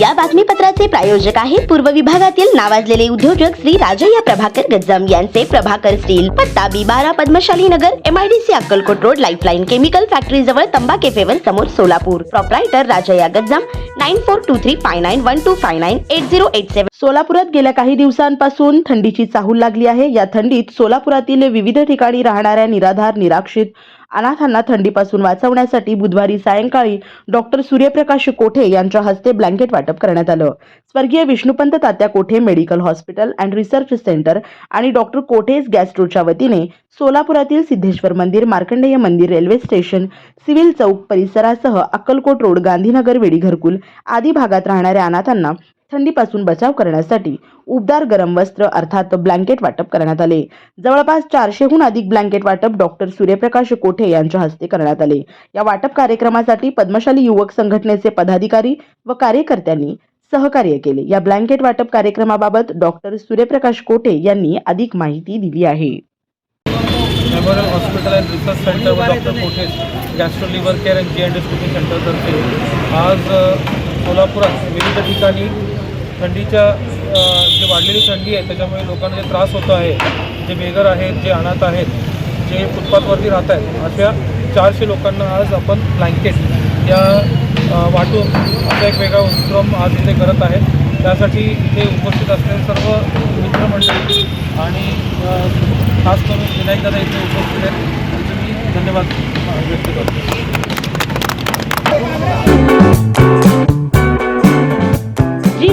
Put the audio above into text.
या बातमीपत्राचे प्रायोजक आहेत पूर्व विभागातील नावाजलेले उद्योजक श्री राजय्या प्रभाकर गज्जम. यांचे प्रभाकर स्टील पत्ता बी बारा Padmashali Nagar M I D C Akkalkot road lifeline chemical factory जवळ तंबा केफेवर समोर Solapur. Proprietor Rajayya Gajjam nine four two three five nine one two five nine eight zero eight seven सोलापुरात गेल्या काही दिवसांपासून थंडीची चाहूल लागली आहे. या थंडीत सोलापुरातील विविध ठिकाणी राहणाऱ्या निराधार निराक्षित अनाथांना थंडीपासून वाचवण्यासाठी बुधवारी सायंकाळी डॉक्टर सूर्यप्रकाश कोठे यांच्या हस्ते ब्लँकेट वाटप करण्यात आलं. स्वर्गीय Vishnupant Tatya Kothe medical hospital and research centre आणि डॉक्टर कोठेस गॅस्ट्रोच्या वतीने सोलापुरातील सिद्धेश्वर मंदिर मार्कंडेय मंदिर रेल्वे स्टेशन सिव्हिल चौक परिसरासह अक्कलकोट रोड गांधीनगर वेडी घरकुल आदी भागात राहणाऱ्या अनाथांना थंडीपासून बचाव करण्यासाठी उबदार गरम वस्त्र अर्थात ब्लँकेट वाटप करण्यात आले. जवळपास चारशेहून अधिक ब्लँकेट वाटप डॉक्टर सूर्यप्रकाश कोठे यांच्या हस्ते करण्यात आले. या वाटप कार्यक्रमासाठी पद्मशाली युवक संघटनेचे पदाधिकारी व कार्यकर्त्यांनी सहकार्य केले. या ब्लँकेट वाटप कार्यक्रमाबाबत डॉक्टर सूर्यप्रकाश कोठे यांनी अधिक माहिती दिली आहे. Memorial hospital and research centre व doctor कोठेस gastro liver care and G and सेंटरतर्फे आज कोल्हापुरात विविध ठिकाणी थंडीच्या जे जी वाढलेली थंडी आहे त्याच्यामुळे लोकांना जे त्रास होतो आहे जे बेघर आहेत जे अनाथ आहेत जे फुटपाथवरती राहत आहेत अशा चारशे लोकांना आज आपण ब्लँकेट या वाटून असा एक वेगळा उपक्रम आज इथे करत आहे त्यासाठी इथे उपस्थित असलेले सर्व मित्रमंडळी आणि खास करून विनायक दादा इथे उपस्थित आहेत. त्यांचे मी धन्यवाद. व्यक्त करतो